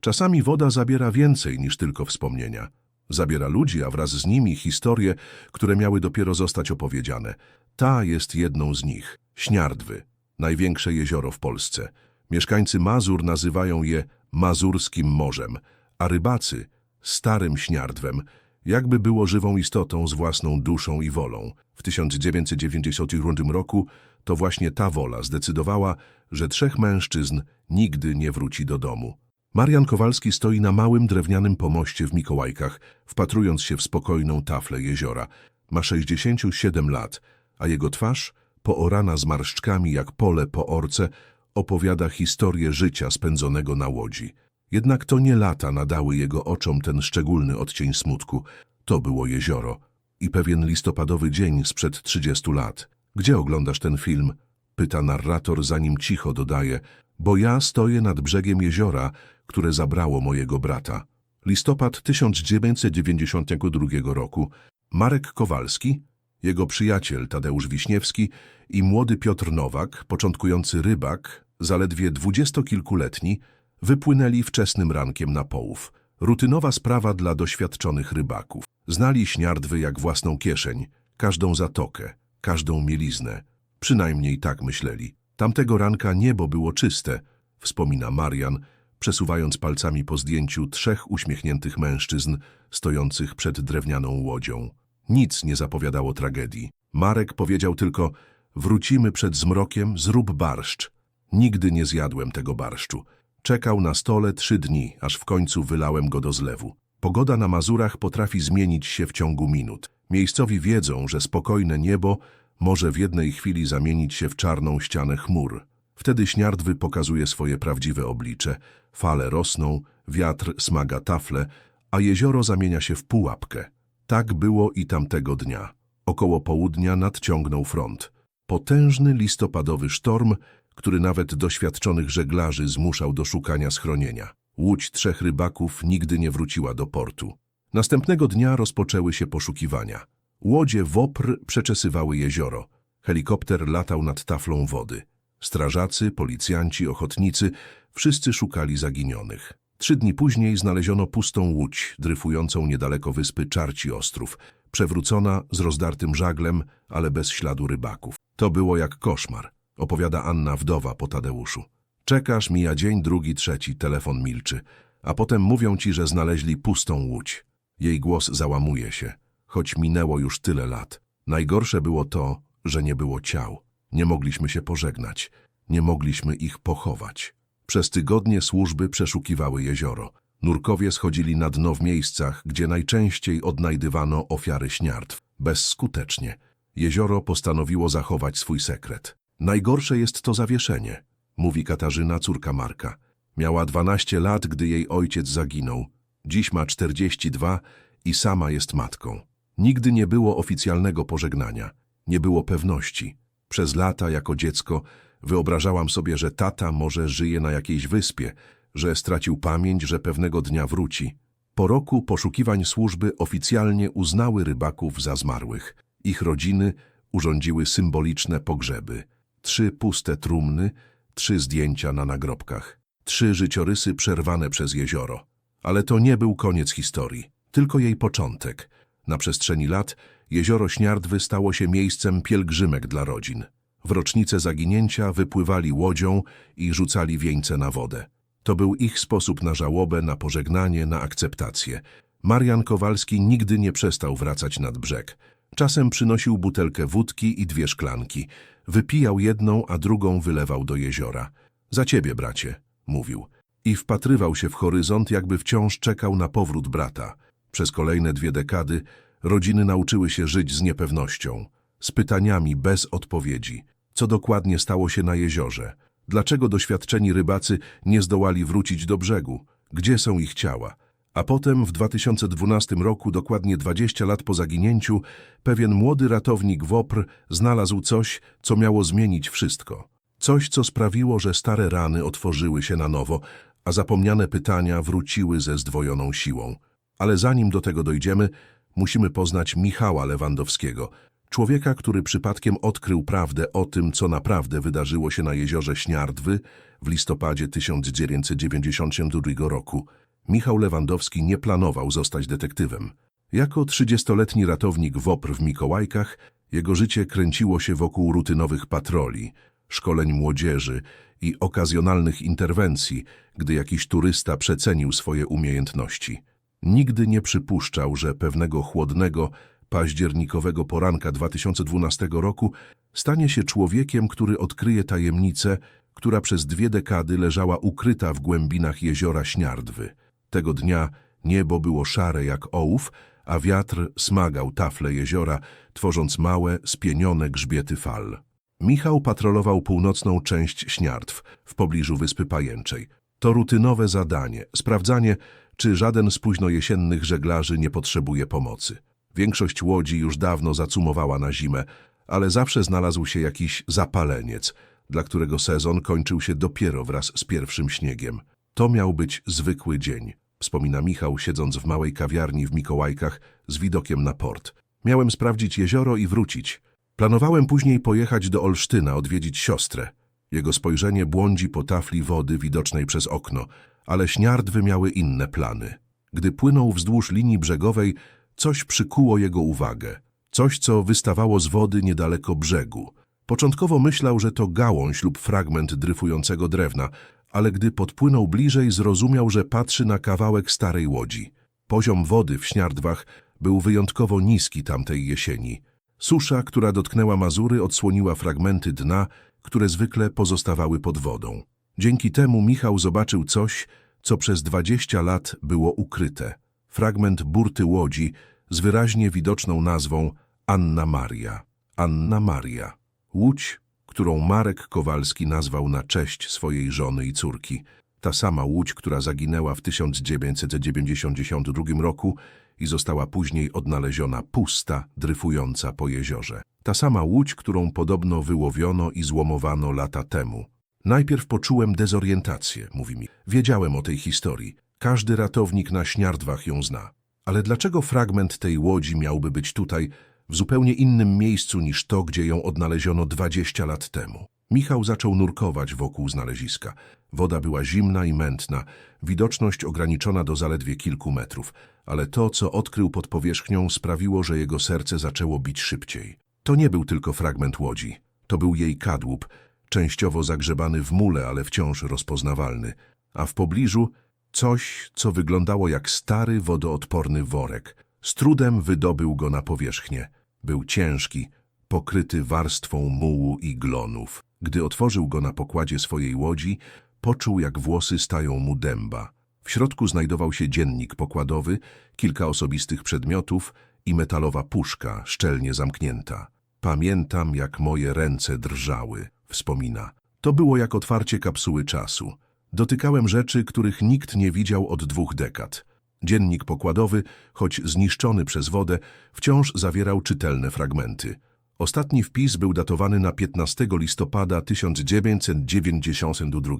Czasami woda zabiera więcej niż tylko wspomnienia. Zabiera ludzi, a wraz z nimi historie, które miały dopiero zostać opowiedziane. Ta jest jedną z nich. Śniardwy, największe jezioro w Polsce. Mieszkańcy Mazur nazywają je Mazurskim Morzem, a rybacy Starym Śniardwem, jakby było żywą istotą z własną duszą i wolą. W 1992 roku to właśnie ta wola zdecydowała, że trzech mężczyzn nigdy nie wróci do domu. Marian Kowalski stoi na małym drewnianym pomoście w Mikołajkach, wpatrując się w spokojną taflę jeziora. Ma 67 lat, a jego twarz, poorana zmarszczkami jak pole po orce, opowiada historię życia spędzonego na łodzi. Jednak to nie lata nadały jego oczom ten szczególny odcień smutku. To było jezioro i pewien listopadowy dzień sprzed 30 lat. Gdzie oglądasz ten film? Pyta narrator, zanim cicho dodaje, bo ja stoję nad brzegiem jeziora, które zabrało mojego brata. Listopad 1992 roku. Marek Kowalski, jego przyjaciel Tadeusz Wiśniewski i młody Piotr Nowak, początkujący rybak, zaledwie dwudziestokilkuletni, wypłynęli wczesnym rankiem na połów. Rutynowa sprawa dla doświadczonych rybaków. Znali śniardwy jak własną kieszeń, każdą zatokę, każdą mieliznę. Przynajmniej tak myśleli. Tamtego ranka niebo było czyste, wspomina Marian, przesuwając palcami po zdjęciu trzech uśmiechniętych mężczyzn stojących przed drewnianą łodzią. Nic nie zapowiadało tragedii. Marek powiedział tylko, wrócimy przed zmrokiem, zrób barszcz. Nigdy nie zjadłem tego barszczu. Czekał na stole trzy dni, aż w końcu wylałem go do zlewu. Pogoda na Mazurach potrafi zmienić się w ciągu minut. Miejscowi wiedzą, że spokojne niebo może w jednej chwili zamienić się w czarną ścianę chmur. Wtedy śniardwy pokazuje swoje prawdziwe oblicze. Fale rosną, wiatr smaga tafle, a jezioro zamienia się w pułapkę. Tak było i tamtego dnia. Około południa nadciągnął front. Potężny listopadowy sztorm, który nawet doświadczonych żeglarzy zmuszał do szukania schronienia. Łódź trzech rybaków nigdy nie wróciła do portu. Następnego dnia rozpoczęły się poszukiwania. Łodzie WOPR przeczesywały jezioro. Helikopter latał nad taflą wody. Strażacy, policjanci, ochotnicy, wszyscy szukali zaginionych. Trzy dni później znaleziono pustą łódź, dryfującą niedaleko wyspy Czarci Ostrów, przewrócona z rozdartym żaglem, ale bez śladu rybaków. To było jak koszmar, opowiada Anna wdowa po Tadeuszu. Czekasz, mija dzień, drugi, trzeci, telefon milczy, a potem mówią ci, że znaleźli pustą łódź. Jej głos załamuje się, choć minęło już tyle lat. Najgorsze było to, że nie było ciał. Nie mogliśmy się pożegnać, nie mogliśmy ich pochować. Przez tygodnie służby przeszukiwały jezioro. Nurkowie schodzili na dno w miejscach, gdzie najczęściej odnajdywano ofiary śniardw. Bezskutecznie. Jezioro postanowiło zachować swój sekret. Najgorsze jest to zawieszenie, mówi Katarzyna, córka Marka. Miała 12 lat, gdy jej ojciec zaginął. Dziś ma 42 i sama jest matką. Nigdy nie było oficjalnego pożegnania. Nie było pewności. Przez lata, jako dziecko, wyobrażałam sobie, że tata może żyje na jakiejś wyspie, że stracił pamięć, że pewnego dnia wróci. Po roku poszukiwań służby oficjalnie uznały rybaków za zmarłych. Ich rodziny urządziły symboliczne pogrzeby. Trzy puste trumny, trzy zdjęcia na nagrobkach, trzy życiorysy przerwane przez jezioro. Ale to nie był koniec historii, tylko jej początek. Na przestrzeni lat jezioro Śniardwy stało się miejscem pielgrzymek dla rodzin. W rocznicę zaginięcia wypływali łodzią i rzucali wieńce na wodę. To był ich sposób na żałobę, na pożegnanie, na akceptację. Marian Kowalski nigdy nie przestał wracać nad brzeg. Czasem przynosił butelkę wódki i dwie szklanki. Wypijał jedną, a drugą wylewał do jeziora. Za ciebie, bracie, mówił. I wpatrywał się w horyzont, jakby wciąż czekał na powrót brata. Przez kolejne dwie dekady rodziny nauczyły się żyć z niepewnością, z pytaniami bez odpowiedzi. Co dokładnie stało się na jeziorze? Dlaczego doświadczeni rybacy nie zdołali wrócić do brzegu? Gdzie są ich ciała? A potem w 2012 roku, dokładnie 20 lat po zaginięciu, pewien młody ratownik WOPR znalazł coś, co miało zmienić wszystko. Coś, co sprawiło, że stare rany otworzyły się na nowo, a zapomniane pytania wróciły ze zdwojoną siłą. Ale zanim do tego dojdziemy, musimy poznać Michała Lewandowskiego, Człowieka, który przypadkiem odkrył prawdę o tym, co naprawdę wydarzyło się na jeziorze Śniardwy w listopadzie 1992 roku. Michał Lewandowski nie planował zostać detektywem. Jako 30-letni ratownik WOPR w Mikołajkach, jego życie kręciło się wokół rutynowych patroli, szkoleń młodzieży i okazjonalnych interwencji, gdy jakiś turysta przecenił swoje umiejętności. Nigdy nie przypuszczał, że pewnego chłodnego, październikowego poranka 2012 roku stanie się człowiekiem, który odkryje tajemnicę, która przez dwie dekady leżała ukryta w głębinach jeziora Śniardwy. Tego dnia niebo było szare jak ołów, a wiatr smagał tafle jeziora, tworząc małe, spienione grzbiety fal. Michał patrolował północną część Śniardw, w pobliżu Wyspy Pajęczej. To rutynowe zadanie, sprawdzanie, czy żaden z późnojesiennych żeglarzy nie potrzebuje pomocy. Większość łodzi już dawno zacumowała na zimę, ale zawsze znalazł się jakiś zapaleniec, dla którego sezon kończył się dopiero wraz z pierwszym śniegiem. To miał być zwykły dzień, wspomina Michał, siedząc w małej kawiarni w Mikołajkach z widokiem na port. Miałem sprawdzić jezioro i wrócić. Planowałem później pojechać do Olsztyna, odwiedzić siostrę. Jego spojrzenie błądzi po tafli wody widocznej przez okno, ale śniardwy miały inne plany. Gdy płynął wzdłuż linii brzegowej, coś przykuło jego uwagę. Coś, co wystawało z wody niedaleko brzegu. Początkowo myślał, że to gałąź lub fragment dryfującego drewna, ale gdy podpłynął bliżej, zrozumiał, że patrzy na kawałek starej łodzi. Poziom wody w śniardwach był wyjątkowo niski tamtej jesieni. Susza, która dotknęła Mazury, odsłoniła fragmenty dna, które zwykle pozostawały pod wodą. Dzięki temu Michał zobaczył coś, co przez dwadzieścia lat było ukryte. Fragment burty łodzi z wyraźnie widoczną nazwą Anna Maria. Anna Maria. Łódź, którą Marek Kowalski nazwał na cześć swojej żony i córki. Ta sama łódź, która zaginęła w 1992 roku i została później odnaleziona pusta, dryfująca po jeziorze. Ta sama łódź, którą podobno wyłowiono i złomowano lata temu. Najpierw poczułem dezorientację, mówi mi. Wiedziałem o tej historii. Każdy ratownik na śniardwach ją zna. Ale dlaczego fragment tej łodzi miałby być tutaj, w zupełnie innym miejscu niż to, gdzie ją odnaleziono 20 lat temu? Michał zaczął nurkować wokół znaleziska. Woda była zimna i mętna, widoczność ograniczona do zaledwie kilku metrów, ale to, co odkrył pod powierzchnią, sprawiło, że jego serce zaczęło bić szybciej. To nie był tylko fragment łodzi. To był jej kadłub, częściowo zagrzebany w mule, ale wciąż rozpoznawalny. A w pobliżu coś, co wyglądało jak stary, wodoodporny worek. Z trudem wydobył go na powierzchnię. Był ciężki, pokryty warstwą mułu i glonów. Gdy otworzył go na pokładzie swojej łodzi, poczuł, jak włosy stają mu dęba. W środku znajdował się dziennik pokładowy, kilka osobistych przedmiotów i metalowa puszka, szczelnie zamknięta. Pamiętam, jak moje ręce drżały, wspomina. To było jak otwarcie kapsuły czasu. Dotykałem rzeczy, których nikt nie widział od dwóch dekad. Dziennik pokładowy, choć zniszczony przez wodę, wciąż zawierał czytelne fragmenty. Ostatni wpis był datowany na 15 listopada 1992,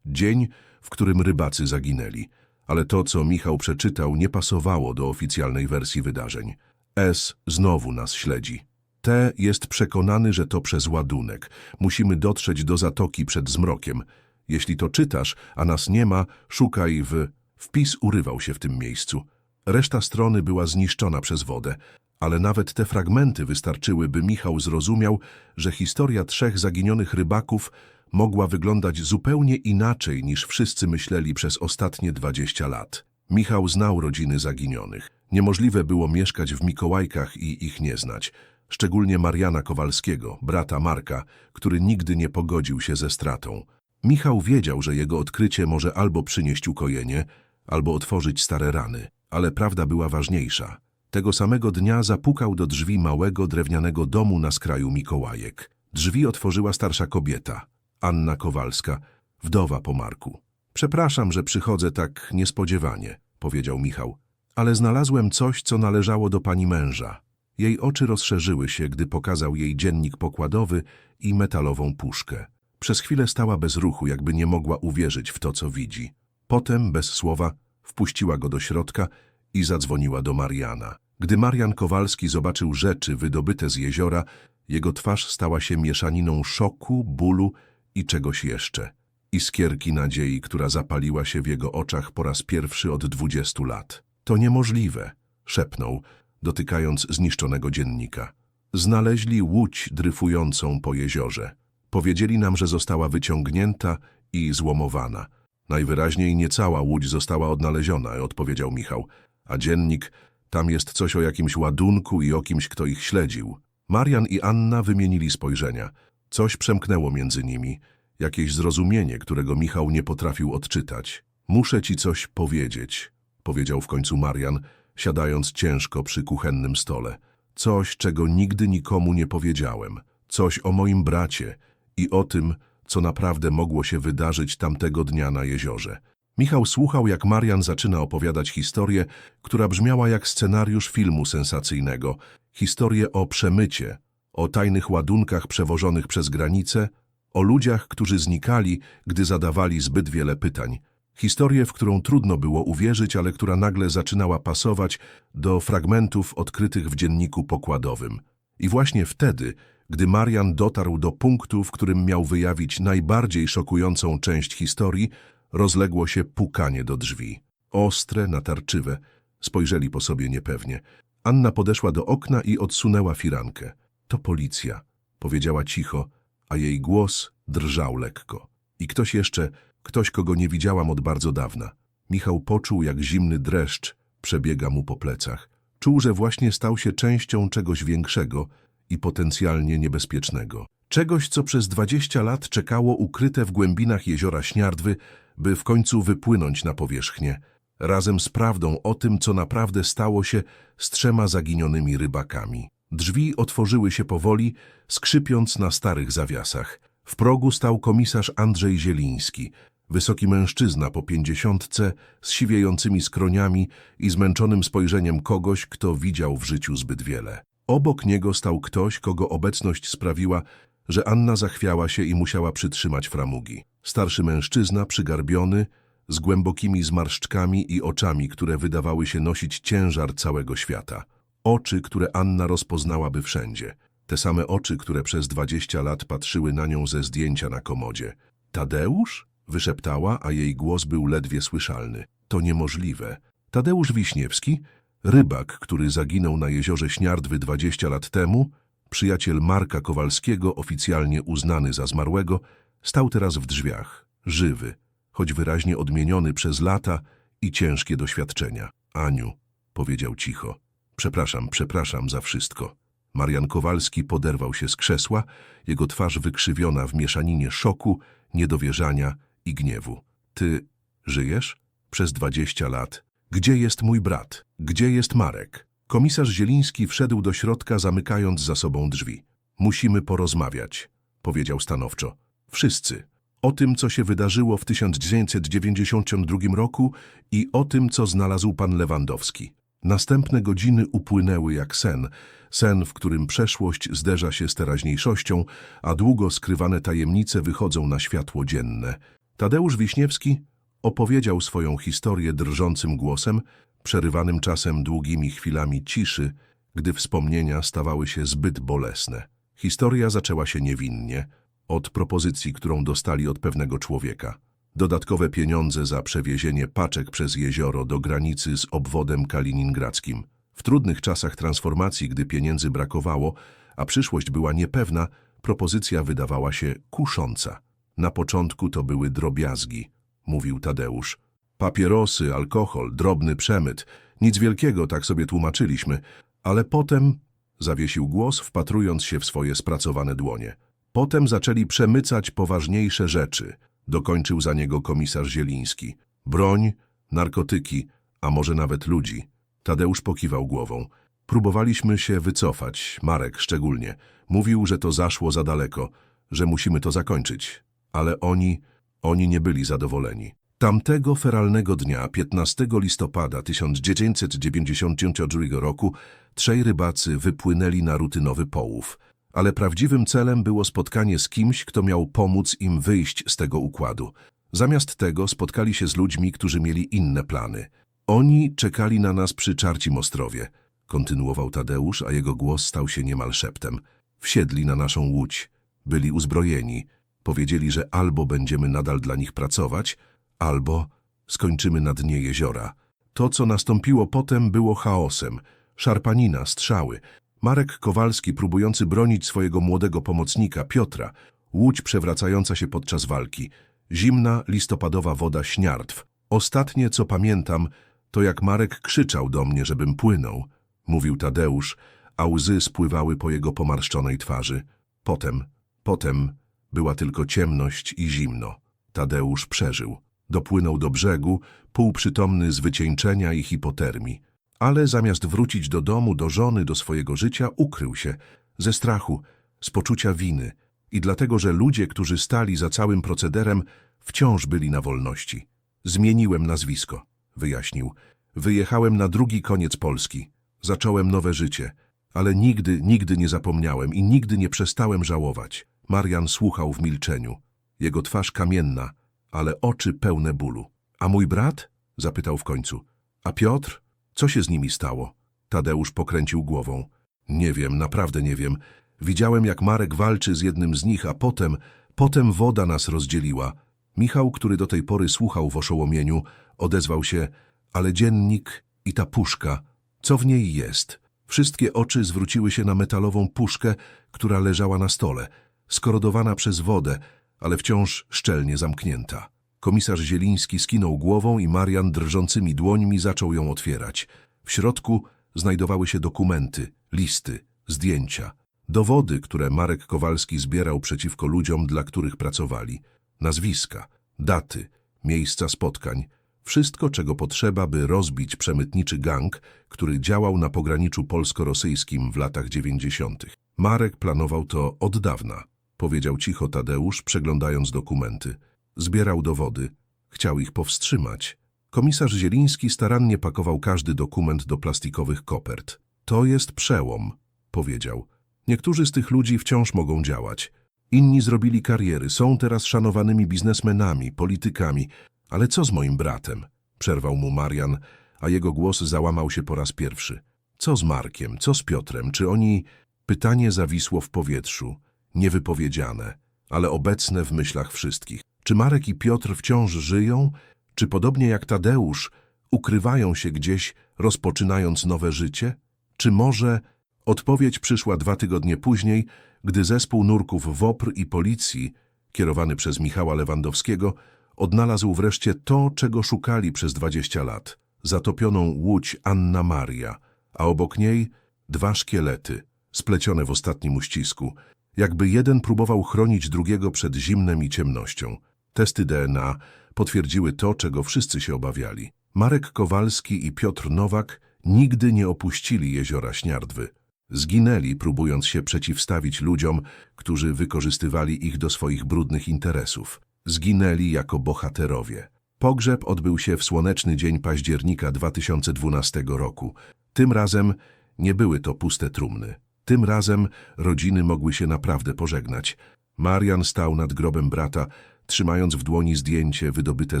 dzień, w którym rybacy zaginęli. Ale to, co Michał przeczytał, nie pasowało do oficjalnej wersji wydarzeń. S znowu nas śledzi. T jest przekonany, że to przez ładunek. Musimy dotrzeć do zatoki przed zmrokiem. Jeśli to czytasz, a nas nie ma, szukaj w... Wpis urywał się w tym miejscu. Reszta strony była zniszczona przez wodę, ale nawet te fragmenty wystarczyły, by Michał zrozumiał, że historia trzech zaginionych rybaków mogła wyglądać zupełnie inaczej niż wszyscy myśleli przez ostatnie 20 lat. Michał znał rodziny zaginionych. Niemożliwe było mieszkać w Mikołajkach i ich nie znać. Szczególnie Mariana Kowalskiego, brata Marka, który nigdy nie pogodził się ze stratą. Michał wiedział, że jego odkrycie może albo przynieść ukojenie, albo otworzyć stare rany, ale prawda była ważniejsza. Tego samego dnia zapukał do drzwi małego drewnianego domu na skraju Mikołajek. Drzwi otworzyła starsza kobieta, Anna Kowalska, wdowa po Marku. Przepraszam, że przychodzę tak niespodziewanie, powiedział Michał, ale znalazłem coś, co należało do pani męża. Jej oczy rozszerzyły się, gdy pokazał jej dziennik pokładowy i metalową puszkę. Przez chwilę stała bez ruchu, jakby nie mogła uwierzyć w to, co widzi. Potem, bez słowa, wpuściła go do środka i zadzwoniła do Mariana. Gdy Marian Kowalski zobaczył rzeczy wydobyte z jeziora, jego twarz stała się mieszaniną szoku, bólu i czegoś jeszcze. Iskierki nadziei, która zapaliła się w jego oczach po raz pierwszy od dwudziestu lat. To niemożliwe, szepnął, dotykając zniszczonego dziennika. Znaleźli łódź dryfującą po jeziorze. Powiedzieli nam, że została wyciągnięta i złomowana. Najwyraźniej nie cała łódź została odnaleziona, odpowiedział Michał. A dziennik, tam jest coś o jakimś ładunku i o kimś, kto ich śledził. Marian i Anna wymienili spojrzenia. Coś przemknęło między nimi. Jakieś zrozumienie, którego Michał nie potrafił odczytać. Muszę ci coś powiedzieć, powiedział w końcu Marian, siadając ciężko przy kuchennym stole. Coś, czego nigdy nikomu nie powiedziałem. Coś o moim bracie i o tym, co naprawdę mogło się wydarzyć tamtego dnia na jeziorze. Michał słuchał, jak Marian zaczyna opowiadać historię, która brzmiała jak scenariusz filmu sensacyjnego. Historię o przemycie, o tajnych ładunkach przewożonych przez granicę, o ludziach, którzy znikali, gdy zadawali zbyt wiele pytań. Historię, w którą trudno było uwierzyć, ale która nagle zaczynała pasować do fragmentów odkrytych w dzienniku pokładowym. I właśnie wtedy, gdy Marian dotarł do punktu, w którym miał wyjawić najbardziej szokującą część historii, rozległo się pukanie do drzwi. Ostre, natarczywe. Spojrzeli po sobie niepewnie. Anna podeszła do okna i odsunęła firankę. To policja, powiedziała cicho, a jej głos drżał lekko. I ktoś jeszcze, ktoś, kogo nie widziałam od bardzo dawna. Michał poczuł, jak zimny dreszcz przebiega mu po plecach. Czuł, że właśnie stał się częścią czegoś większego i potencjalnie niebezpiecznego. Czegoś, co przez dwadzieścia lat czekało ukryte w głębinach jeziora Śniardwy, by w końcu wypłynąć na powierzchnię, razem z prawdą o tym, co naprawdę stało się z trzema zaginionymi rybakami. Drzwi otworzyły się powoli, skrzypiąc na starych zawiasach. W progu stał komisarz Andrzej Zieliński, wysoki mężczyzna po pięćdziesiątce, z siwiejącymi skroniami i zmęczonym spojrzeniem kogoś, kto widział w życiu zbyt wiele. Obok niego stał ktoś, kogo obecność sprawiła, że Anna zachwiała się i musiała przytrzymać framugi. Starszy mężczyzna, przygarbiony, z głębokimi zmarszczkami i oczami, które wydawały się nosić ciężar całego świata. Oczy, które Anna rozpoznałaby wszędzie. Te same oczy, które przez dwadzieścia lat patrzyły na nią ze zdjęcia na komodzie. Tadeusz? Wyszeptała, a jej głos był ledwie słyszalny. To niemożliwe. Tadeusz Wiśniewski, rybak, który zaginął na jeziorze Śniardwy dwadzieścia lat temu, przyjaciel Marka Kowalskiego, oficjalnie uznany za zmarłego, stał teraz w drzwiach, żywy, choć wyraźnie odmieniony przez lata i ciężkie doświadczenia. Aniu, powiedział cicho, przepraszam, przepraszam za wszystko. Marian Kowalski poderwał się z krzesła, jego twarz wykrzywiona w mieszaninie szoku, niedowierzania i gniewu. Ty żyjesz? Przez dwadzieścia lat. Gdzie jest mój brat? Gdzie jest Marek? Komisarz Zieliński wszedł do środka, zamykając za sobą drzwi. Musimy porozmawiać, powiedział stanowczo. Wszyscy. O tym, co się wydarzyło w 1992 roku i o tym, co znalazł pan Lewandowski. Następne godziny upłynęły jak sen. Sen, w którym przeszłość zderza się z teraźniejszością, a długo skrywane tajemnice wychodzą na światło dzienne. Tadeusz Wiśniewski opowiedział swoją historię drżącym głosem, przerywanym czasem długimi chwilami ciszy, gdy wspomnienia stawały się zbyt bolesne. Historia zaczęła się niewinnie, od propozycji, którą dostali od pewnego człowieka. Dodatkowe pieniądze za przewiezienie paczek przez jezioro do granicy z obwodem kaliningradzkim. W trudnych czasach transformacji, gdy pieniędzy brakowało, a przyszłość była niepewna, propozycja wydawała się kusząca. Na początku to były drobiazgi, mówił Tadeusz. Papierosy, alkohol, drobny przemyt. Nic wielkiego, tak sobie tłumaczyliśmy. Ale potem, zawiesił głos, wpatrując się w swoje spracowane dłonie. Potem zaczęli przemycać poważniejsze rzeczy, dokończył za niego komisarz Zieliński. Broń, narkotyki, a może nawet ludzi. Tadeusz pokiwał głową. Próbowaliśmy się wycofać, Marek szczególnie. Mówił, że to zaszło za daleko, że musimy to zakończyć. Ale oni, oni nie byli zadowoleni. Tamtego feralnego dnia, 15 listopada 1992 roku, trzej rybacy wypłynęli na rutynowy połów. Ale prawdziwym celem było spotkanie z kimś, kto miał pomóc im wyjść z tego układu. Zamiast tego spotkali się z ludźmi, którzy mieli inne plany. Oni czekali na nas przy Czarcim Ostrowie. kontynuował Tadeusz, a jego głos stał się niemal szeptem. Wsiedli na naszą łódź. Byli uzbrojeni. Powiedzieli, że albo będziemy nadal dla nich pracować, albo skończymy na dnie jeziora. To, co nastąpiło potem, było chaosem. Szarpanina, strzały. Marek Kowalski próbujący bronić swojego młodego pomocnika, Piotra. Łódź przewracająca się podczas walki. Zimna, listopadowa woda śniardw. Ostatnie, co pamiętam, to jak Marek krzyczał do mnie, żebym płynął. Mówił Tadeusz, a łzy spływały po jego pomarszczonej twarzy. Potem, potem była tylko ciemność i zimno. Tadeusz przeżył. Dopłynął do brzegu, półprzytomny z wycieńczenia i hipotermii. Ale zamiast wrócić do domu, do żony, do swojego życia, ukrył się. Ze strachu, z poczucia winy. I dlatego, że ludzie, którzy stali za całym procederem, wciąż byli na wolności. Zmieniłem nazwisko, wyjaśnił. Wyjechałem na drugi koniec Polski. Zacząłem nowe życie. Ale nigdy, nigdy nie zapomniałem i nigdy nie przestałem żałować. Marian słuchał w milczeniu. Jego twarz kamienna, ale oczy pełne bólu. A mój brat? Zapytał w końcu. A Piotr? Co się z nimi stało? Tadeusz pokręcił głową. Nie wiem, naprawdę nie wiem. Widziałem, jak Marek walczy z jednym z nich, a potem, potem woda nas rozdzieliła. Michał, który do tej pory słuchał w oszołomieniu, odezwał się, ale dziennik i ta puszka, co w niej jest? Wszystkie oczy zwróciły się na metalową puszkę, która leżała na stole, skorodowana przez wodę, ale wciąż szczelnie zamknięta. Komisarz Zieliński skinął głową i Marian drżącymi dłońmi zaczął ją otwierać. W środku znajdowały się dokumenty, listy, zdjęcia, dowody, które Marek Kowalski zbierał przeciwko ludziom, dla których pracowali, nazwiska, daty, miejsca spotkań, wszystko, czego potrzeba, by rozbić przemytniczy gang, który działał na pograniczu polsko-rosyjskim w latach dziewięćdziesiątych. Marek planował to od dawna, powiedział cicho Tadeusz, przeglądając dokumenty. Zbierał dowody, chciał ich powstrzymać. Komisarz Zieliński starannie pakował każdy dokument do plastikowych kopert. To jest przełom, powiedział. Niektórzy z tych ludzi wciąż mogą działać. Inni zrobili kariery, są teraz szanowanymi biznesmenami, politykami. Ale co z moim bratem? Przerwał mu Marian, a jego głos załamał się po raz pierwszy. Co z Markiem, co z Piotrem? Czy oni... Pytanie zawisło w powietrzu, niewypowiedziane, ale obecne w myślach wszystkich. Czy Marek i Piotr wciąż żyją? Czy podobnie jak Tadeusz, ukrywają się gdzieś, rozpoczynając nowe życie? Czy może... Odpowiedź przyszła dwa tygodnie później, gdy zespół nurków WOPR i policji, kierowany przez Michała Lewandowskiego, odnalazł wreszcie to, czego szukali przez 20 lat. Zatopioną łódź Anna Maria, a obok niej dwa szkielety, splecione w ostatnim uścisku, jakby jeden próbował chronić drugiego przed zimnem i ciemnością. Testy DNA potwierdziły to, czego wszyscy się obawiali. Marek Kowalski i Piotr Nowak nigdy nie opuścili jeziora Śniardwy. Zginęli, próbując się przeciwstawić ludziom, którzy wykorzystywali ich do swoich brudnych interesów. Zginęli jako bohaterowie. Pogrzeb odbył się w słoneczny dzień października 2012 roku. Tym razem nie były to puste trumny. Tym razem rodziny mogły się naprawdę pożegnać. Marian stał nad grobem brata, trzymając w dłoni zdjęcie wydobyte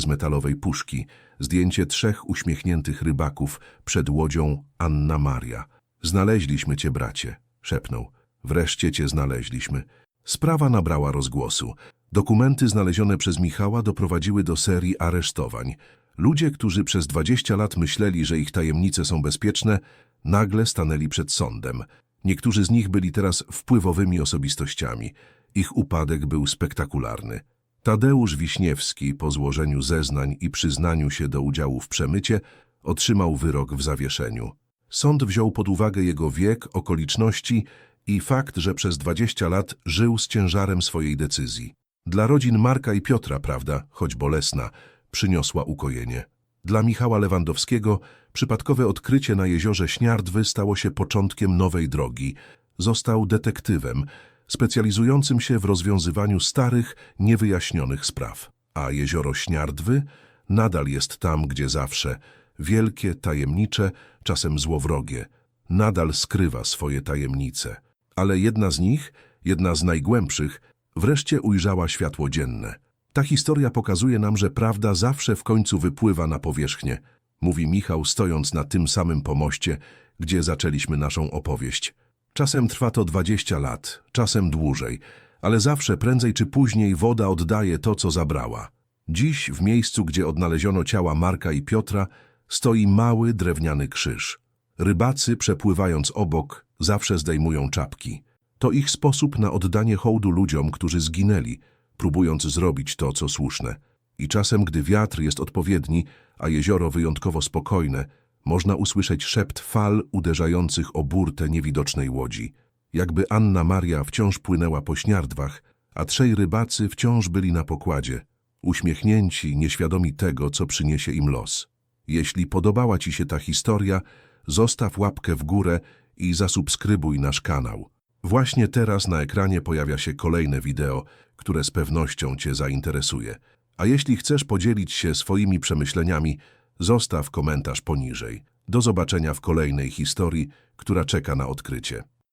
z metalowej puszki, zdjęcie trzech uśmiechniętych rybaków przed łodzią Anna Maria. Znaleźliśmy cię, bracie, szepnął. Wreszcie cię znaleźliśmy. Sprawa nabrała rozgłosu. Dokumenty znalezione przez Michała doprowadziły do serii aresztowań. Ludzie, którzy przez 20 lat myśleli, że ich tajemnice są bezpieczne, nagle stanęli przed sądem. Niektórzy z nich byli teraz wpływowymi osobistościami. Ich upadek był spektakularny. Tadeusz Wiśniewski, po złożeniu zeznań i przyznaniu się do udziału w przemycie, otrzymał wyrok w zawieszeniu. Sąd wziął pod uwagę jego wiek, okoliczności i fakt, że przez 20 lat żył z ciężarem swojej decyzji. Dla rodzin Marka i Piotra, prawda, choć bolesna, przyniosła ukojenie. Dla Michała Lewandowskiego przypadkowe odkrycie na jeziorze Śniardwy stało się początkiem nowej drogi. Został detektywem, specjalizującym się w rozwiązywaniu starych, niewyjaśnionych spraw. A jezioro Śniardwy nadal jest tam, gdzie zawsze, wielkie, tajemnicze, czasem złowrogie, nadal skrywa swoje tajemnice. Ale jedna z nich, jedna z najgłębszych, wreszcie ujrzała światło dzienne. Ta historia pokazuje nam, że prawda zawsze w końcu wypływa na powierzchnię. mówi Michał, stojąc na tym samym pomoście, gdzie zaczęliśmy naszą opowieść. Czasem trwa to 20 lat, czasem dłużej, ale zawsze prędzej czy później woda oddaje to, co zabrała. Dziś, w miejscu, gdzie odnaleziono ciała Marka i Piotra, stoi mały drewniany krzyż. Rybacy, przepływając obok, zawsze zdejmują czapki. To ich sposób na oddanie hołdu ludziom, którzy zginęli, próbując zrobić to, co słuszne. I czasem, gdy wiatr jest odpowiedni, a jezioro wyjątkowo spokojne, można usłyszeć szept fal uderzających o burtę niewidocznej łodzi. Jakby Anna Maria wciąż płynęła po śniardwach, a trzej rybacy wciąż byli na pokładzie, uśmiechnięci, nieświadomi tego, co przyniesie im los. Jeśli podobała Ci się ta historia, zostaw łapkę w górę i zasubskrybuj nasz kanał. Właśnie teraz na ekranie pojawia się kolejne wideo, które z pewnością Cię zainteresuje. A jeśli chcesz podzielić się swoimi przemyśleniami, zostaw komentarz poniżej. Do zobaczenia w kolejnej historii, która czeka na odkrycie.